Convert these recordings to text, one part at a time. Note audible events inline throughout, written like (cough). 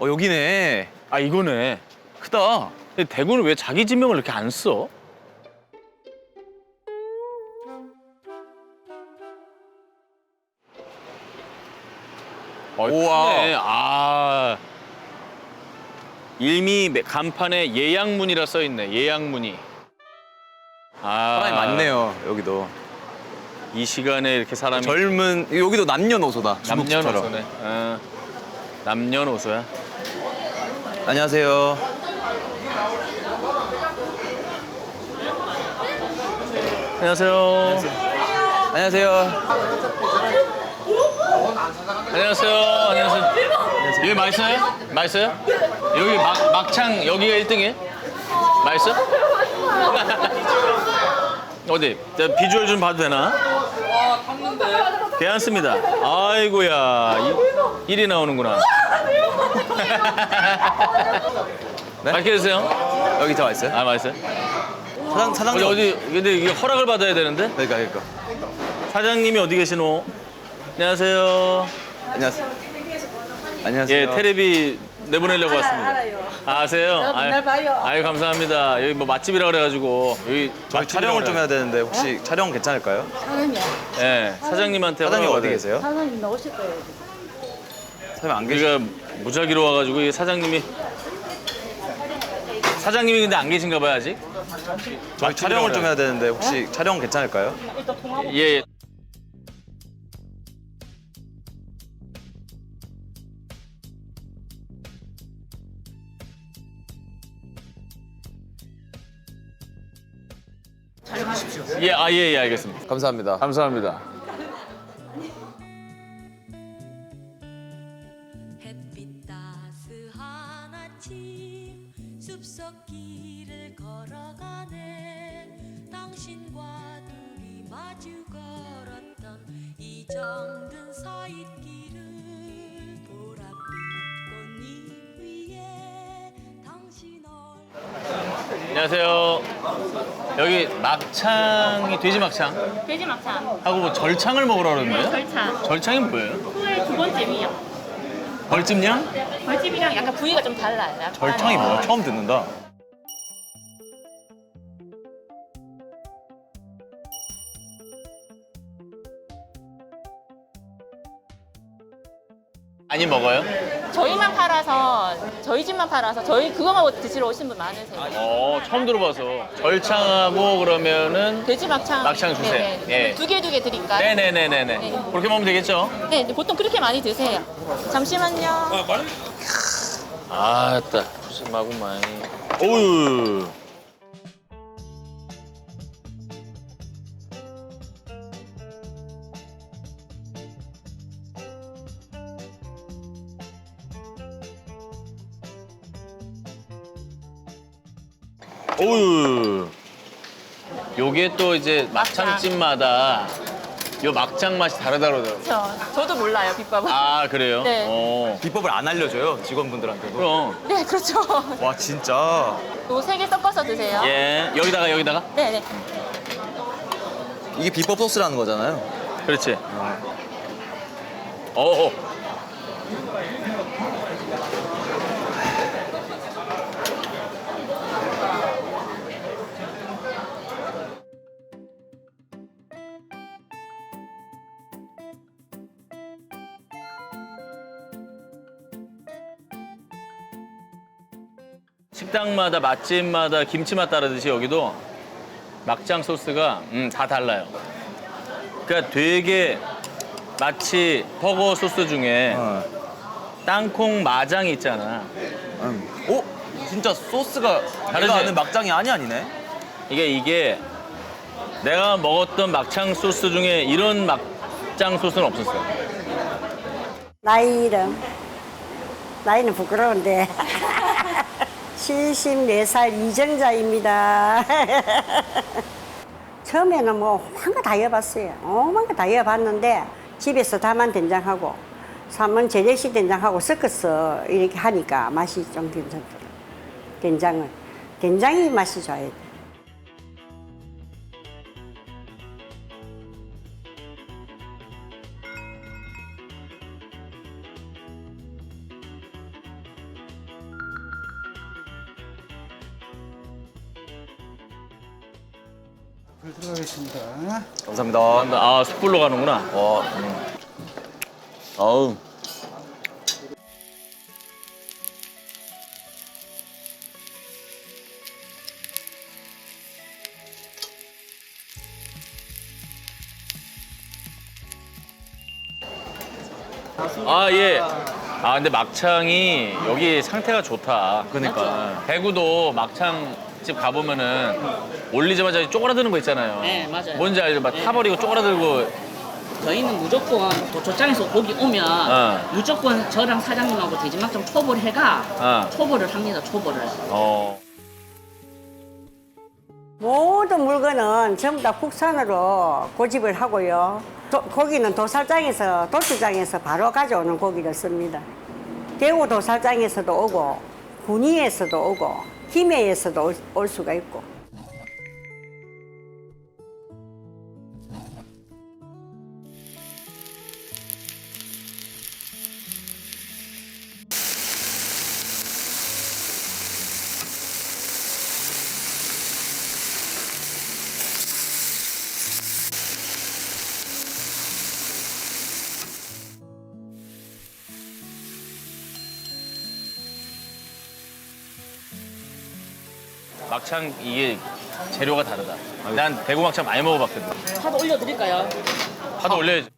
어 여기네. 아 이거네. 크다. 근데 대구는 왜 자기 지명을 이렇게 안 써? 어, 우와. 아 일미 간판에 예약문이라 써 있네. 예약문이. 아 사람이 많네요 여기도. 이 시간에 이렇게 사람이 젊은 여기도 남녀노소다. 남녀노소네. 어, 남녀노소야. 안녕하세요. 안녕하세요. 안녕하세요. 안녕하세요. 안녕하세요. 여기 맛있어요? 맛있어요? 여기 막, 막창 여기가 1등이에요? 맛있어? (laughs) 어디? 저 비주얼 좀 봐도 되나? 괜찮습니다. 아이고야. 이, 일이 나오는구나. 네? 맛있게 드세요. 여기 다 맛있어요? 아, 맛있어요? 사장 사장님 어디, 어디, 근데 이게 허락을 받아야 되는데? 그러니까 그러니까. 사장님이 어디 계시노? 안녕하세요. 안녕하세요. 안녕하세요. 예, 테레비 내보내려고 왔습니다. 알아요. 아, 아세요? 어, 맨날 봐요. 아유, 감사합니다. 여기 뭐 맛집이라 그래가지고 여기 저희 촬영을 좀 해야 되는데 혹시 촬영 괜찮을까요? 사장님, 예, 사장님한테 사장님 허락을 어디 받아야 계세요? 사장님 나오실 거예요. 사장님 안 계시. 우리가 무작위로 와가지고 이 사장님이 사장님이 근데 안 계신가 봐요 아직. 저희 촬영을 좀 해야 되는데 혹시 촬영 괜찮을까요? 예. 예, 아, 예, 예, 알겠습니다. 감사합니다. 감사합니다. 안녕하세요. 여기 막창이 돼지 막창 돼지 막창, 하고 뭐 절창을 먹으러 그러는데요? 절창. 절창이 뭐예요? 후에 두 번째 위요. 벌집냥? 벌집이랑 약간 부위가 좀 달라요. 약간. 절창이 뭐야? 처음 듣는다. 많이 먹어요? 저희만 팔아서 저희 집만 팔아서 저희 그거만 드시러 오신 분 많으세요. 어, 처음 들어봐서. 절창하고 그러면은 돼지 막창. 막창 주세요. 네네. 예. 두개 두 개 드릴까요? 네네네네네. 네. 그렇게 먹으면 되겠죠? 네, 보통 그렇게 많이 드세요. 잠시만요. 아따, 푸짐하구만. 오유. 오유. 요게 또 이제 막창집마다 요 막창 맛이 다르다 그러더라고요. 저, 저도 몰라요, 비법은. 아, 그래요? 네. 어. 비법을 안 알려줘요 직원분들한테도. 그럼. 네, 그렇죠. 와 진짜. 요 세 개 섞어서 드세요. 예. 여기다가, 여기다가? 네, 네. 이게 비법 소스라는 거잖아요. 그렇지. 어. 식당마다 맛집마다 김치맛 따르듯이 여기도 막장 소스가 음, 다 달라요. 그러니까 되게 마치 버거 소스 중에 어. 땅콩 마장이 있잖아. 음. 오 진짜 소스가 다르지? 내가 아는 막장이 아니 아니네. 이게 이게 내가 먹었던 막창 소스 중에 이런 막장 소스는 없었어요. 나이 이름 나이는 부끄러운데 (laughs) 74살 이정자입니다. (laughs) 처음에는 뭐한거다 해봤어요. 거다 해봤는데 집에서 다만 된장하고 삼은 재래식 된장하고 섞어서 이렇게 하니까 맛이 좀 괜찮더라고요. 된장은 된장이 맛이 좋아요 불 들어가겠습니다. 감사합니다. 아 숯불로 가는구나. 와, 어우. 아 예. 아 근데 막창이 여기 상태가 좋다. 그러니까. 대구도 막창 집 가보면은 올리자마자 쪼그라드는 거 있잖아요. 네, 맞아요. 뭔지 알죠? 막 네. 타버리고 쪼그라들고 저희는 무조건 도초장에서 고기 오면 어. 무조건 저랑 사장님하고 돼지막장 초벌 해가 어. 초벌을 합니다. 초벌을. 어. 모든 물건은 전부 다 국산으로 고집을 하고요. 도- 고기는 도살장에서 도수장에서 바로 가져오는 고기를 씁니다. 대구 도살장에서도 오고 군위에서도 오고 김해에서도 올, 올 수가 있고. 막창 이게 재료가 다르다. 난 대구 막창 많이 먹어봤거든. 파도 올려드릴까요? 파도 올려야지.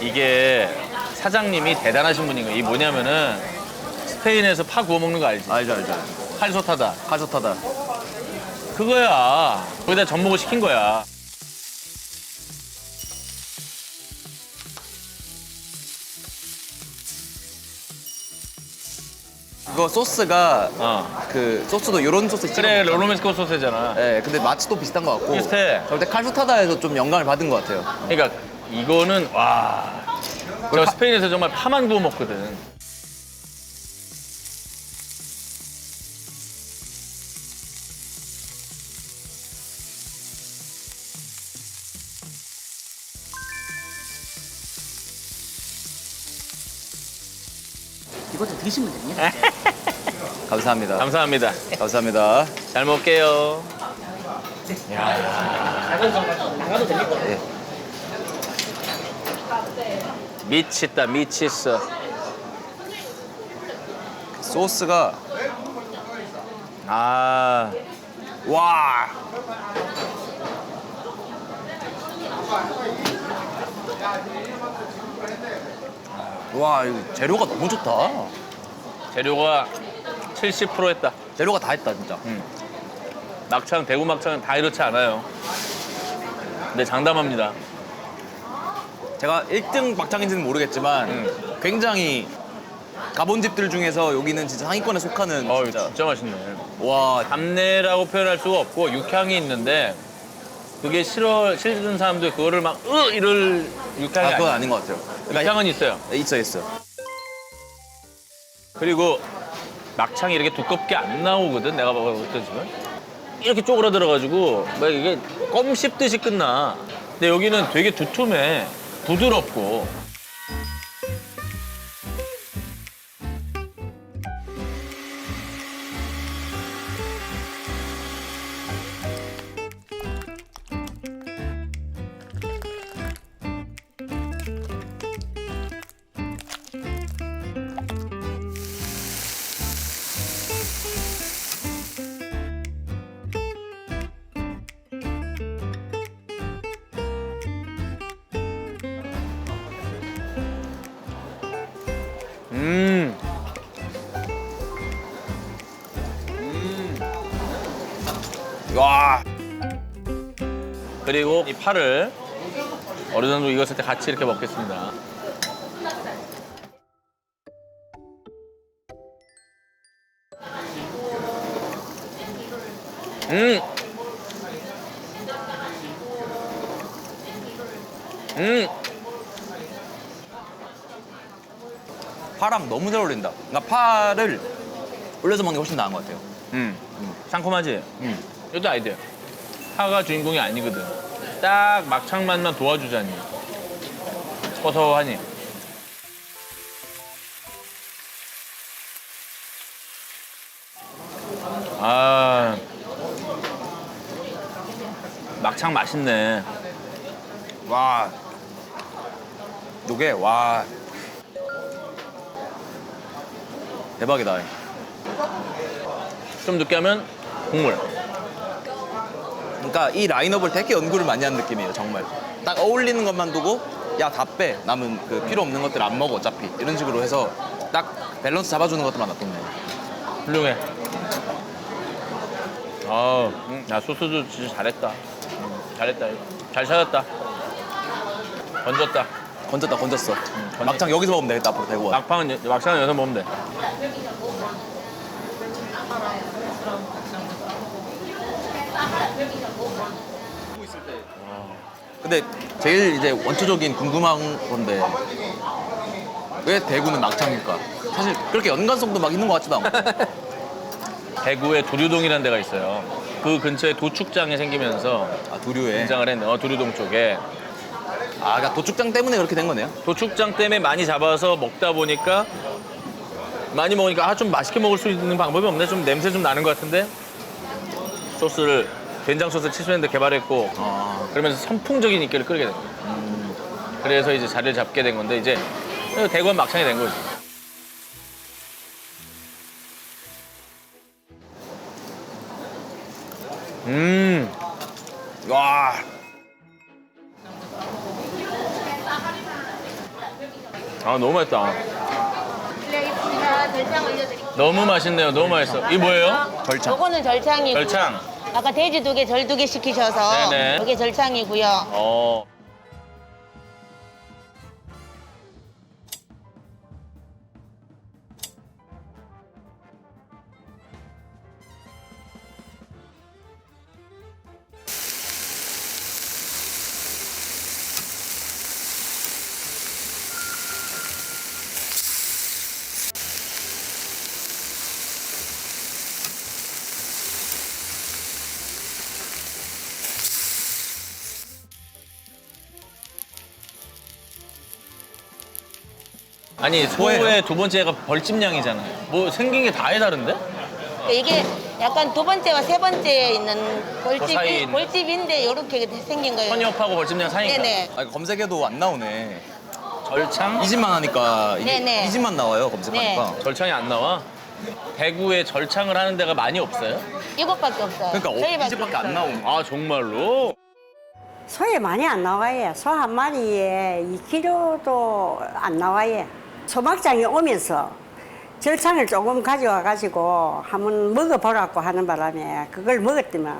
이게 사장님이 대단하신 분인 거예요. 이 뭐냐면은 스페인에서 파 구워 먹는 거 알지? 알죠, 알죠. 칼소타다. 카조타다. 그거야. 거기다 전복을 시킨 거야. 그거 소스가 어. 그 소스도 이런 소스 찍어 그래, 먹잖아요. 로로메스코 소스잖아. 네, 근데 맛이 또 비슷한 것 같고. 비슷해. 절대 칼수타다에서 좀 영감을 받은 것 같아요. 그러니까 이거는 와. 저 스페인에서 정말 파만 구워 먹거든. 드시면 됩니다. (laughs) 감사합니다. 감사합니다. 감사합니다. 잘 먹게요. 나가도 됩니까? 미치다 미치어. 소스가 아. 와. 와, 이거 재료가 너무 좋다. 재료가 70% 했다. 재료가 다 했다, 진짜. 막창, 대구 막창은 다 이렇지 않아요. 근데 장담합니다. 제가 1등 막창인지는 모르겠지만 음. 굉장히 가본 집들 중에서 여기는 진짜 상위권에 속하는 어우, 진짜 진짜 맛있네. 와 담내라고 표현할 수가 없고 육향이 있는데 그게 싫어 싫은 사람들 그거를 막 으 이럴 육향이 아, 그건. 아닌 것 같아요. 그러니까 육향은 있어요. 있어 있어. 그리고 막창이 이렇게 두껍게 안 나오거든. 내가 때 지금 이렇게 쪼그라들어가지고 막 이게 껌 씹듯이 끝나. 근데 여기는 되게 두툼해, 부드럽고. 그리고 이 파를 어느 정도 익었을 때 같이 이렇게 먹겠습니다. 음. 음. 파랑 너무 잘 어울린다. 그러니까 파를 올려서 먹는 게 훨씬 나은 것 같아요. 음. 음. 상콤하지? 음. 이것도 아이디어. 파가 주인공이 아니거든. 딱 막창 맛만 도와주자니. 고소하니. 아 막창 맛있네. 와. 요게 와. 대박이다. 좀 늦게 하면 국물. 그러니까 이 라인업을 되게 연구를 많이 한 느낌이에요, 정말. 딱 어울리는 것만 두고 야 다 빼. 남은 그 필요 없는 것들 안 먹어 어차피. 이런 식으로 해서 딱 밸런스 잡아주는 것들만 놔뒀네. 훌륭해. 아, 야 소스도 진짜 잘했다. 음, 잘했다. 잘 찾았다. 건졌다. 건졌다, 건졌어. 건졌- 막창 여기서 먹으면 되겠다, 앞으로 대구 와. 막판은 여- 막창은 여기서 먹으면 돼. 근데 제일 이제 원초적인 궁금한 건데 왜 대구는 막창일까? 사실 그렇게 연관성도 막 있는 것 같지도 않고. (laughs) 대구에 도류동이라는 데가 있어요. 그 근처에 도축장이 생기면서 아, 도류에. 등장을 했네. 어, 도류동 쪽에. 아, 그러니까 도축장 때문에 그렇게 된 거네요. 도축장 때문에 많이 잡아서 먹다 보니까 많이 먹으니까 아, 좀 맛있게 먹을 수 있는 방법이 없네. 좀 냄새 좀 나는 것 같은데 소스를 된장 소스 70년대 개발했고 아, 그러면서 선풍적인 인기를 끌게 된 거예요. 그래서 이제 자리를 잡게 된 건데 이제 대구는 막창이 된 거지. 음, 와. 아 너무 맛있다. 실례하겠습니다. 절창 올려드릴게요. 너무 맛있네요. 너무 맛있어. 이 뭐예요? 절창. 요거는 절창이고. 별창. 아까 돼지 두 개, 절 두 개 시키셔서 네네. 이게 절창이고요. 어. 아니 소의 두 번째가 벌집냥이잖아요. 뭐 생긴 게 다해 다른데? 이게 약간 두 번째와 세 번째에 있는 그 벌집, 사이에 있는. 벌집인데 이렇게 생긴 거예요. 헌협하고 벌집냥 사이니까. 네네. 아, 검색해도 안 나오네. 절창? 이 집만 하니까 이게 네네. 이 집만 나와요, 검색하니까. 절창이 안 나와? 대구에 절창을 하는 데가 많이 없어요? 이것밖에 없어요. 그러니까 어, 이 저희밖에 집밖에 안 없어요. 나오네. 아 정말로? 소에 많이 안 나와요. 소 한 마리에 2kg도 안 나와요. 소막장이 오면서 절창을 조금 가져와 가지고 한번 먹어보라고 하는 바람에 그걸 먹었더만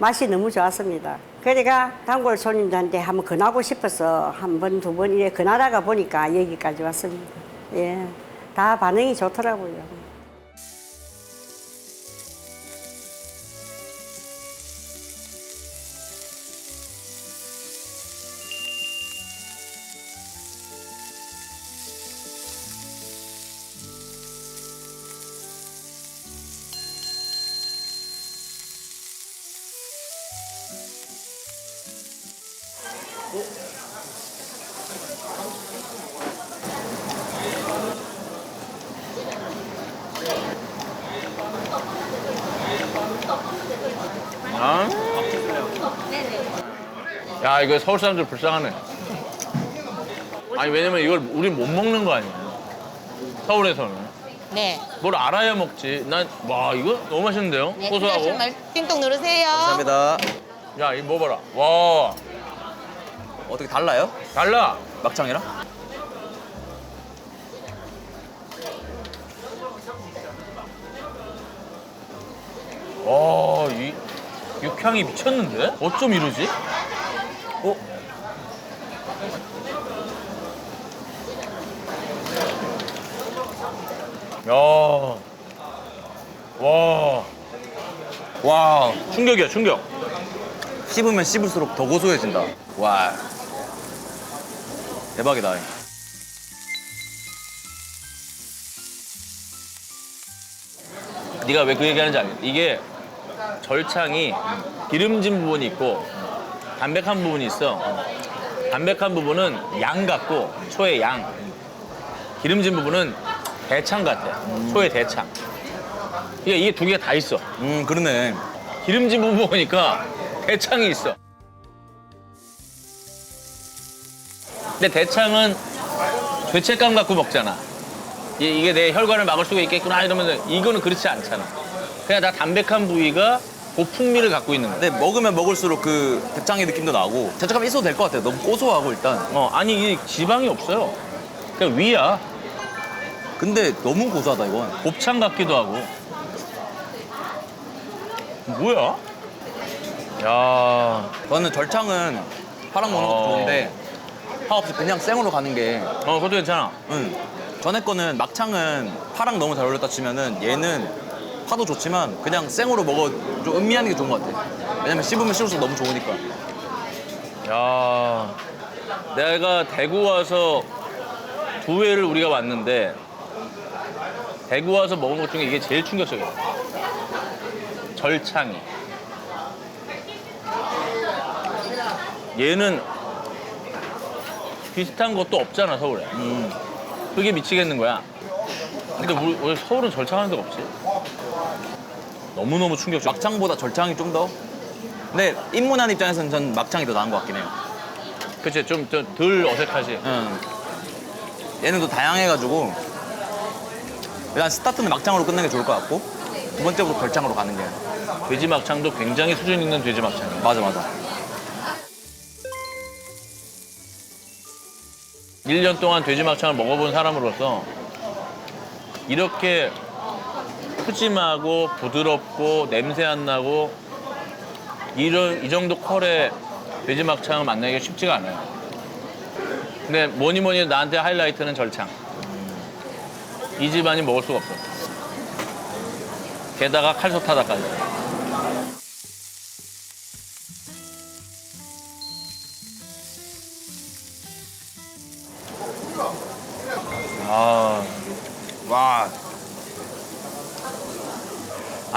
맛이 너무 좋았습니다. 그러니까 단골 손님들한테 한번 권하고 싶어서 한 번, 두 번 이래 권하다가 보니까 여기까지 왔습니다. 예. 다 반응이 좋더라고요. 야 이거 서울 사람들 불쌍하네. 아니 왜냐면 이걸 우린 못 먹는 거 아니야. 서울에서는. 네. 뭘 알아야 먹지. 난 와 이거 너무 맛있는데요? 네, 고소하고. 필요하신 말 띵동 누르세요. 감사합니다. 야 이거 먹어봐라. 와 어떻게 달라요? 달라. 막창이랑? 와이 육향이 미쳤는데? 어쩜 이러지? 어? 야. 와. 와 충격이야 충격. 씹으면 씹을수록 더 고소해진다. 와. 대박이다. 네가 왜 그 얘기하는지 알겠 이게 절창이 기름진 부분이 있고 담백한 부분이 있어. 담백한 부분은 양 같고 소의 양. 기름진 부분은 대창 같아. 소의 대창. 이게 이게 두개다 있어. 음 그러네. 기름진 부분 먹으니까 대창이 있어. 근데 대창은 죄책감 갖고 먹잖아. 이- 이게 내 혈관을 막을 수가 있겠구나 이러면 이거는 그렇지 않잖아. 그냥 다 담백한 부위가 그 풍미를 갖고 있는 거야. 근데 먹으면 먹을수록 그 대창의 느낌도 나고 죄책감 있어도 될 것 같아요. 너무 고소하고 일단. 어, 아니 이 지방이 없어요. 그냥 위야. 근데 너무 고소하다 이건. 곱창 같기도 하고. 뭐야? 야, 저는 절창은 파랑 먹는 것도 어. 좋은데 파 없이 그냥 생으로 가는 게 어, 그것도 괜찮아. 응. 전에 거는 막창은 파랑 너무 잘 어울렸다 치면은 얘는 파도 좋지만 그냥 생으로 먹어 좀 음미하는 게 좋은 것 같아. 왜냐면 씹으면 씹을수록 너무 좋으니까. 야, 내가 대구 와서 두 회를 우리가 왔는데 대구 와서 먹은 것 중에 이게 제일 충격적이야. 절창이. 얘는 비슷한 것도 없잖아 서울에. 음. 그게 미치겠는 거야. 근데 우리, 왜 서울은 절창하는 데가 없지? 너무 너무 충격적. 막창보다 절창이 좀 더. 근데 입문한 입장에서는 전 막창이 더 나은 것 같긴 해요. 그치 좀 덜 어색하지. 응. 얘는 또 다양해가지고 일단 스타트는 막창으로 끝내는 게 좋을 것 같고 두 번째부터 절창으로 가는 게 돼지 막창도 굉장히 수준 있는 돼지 막창이야. 맞아 맞아. 1년 동안 돼지 막창을 먹어본 사람으로서 이렇게 푸짐하고 부드럽고 냄새 안 나고 이런 이 정도 퀄의 돼지 막창을 만나기가 쉽지가 않아요. 근데 뭐니 뭐니 나한테 하이라이트는 절창. 이 집안이 먹을 수가 없어. 게다가 칼소타다까지.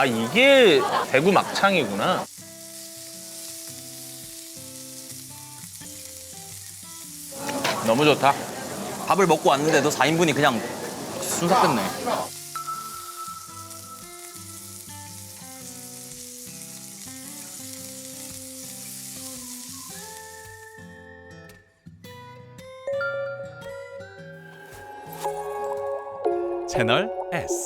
아 이게 대구 막창이구나. 너무 좋다. 밥을 먹고 왔는데도 4인분이 그냥 순삭 됐네. 채널 S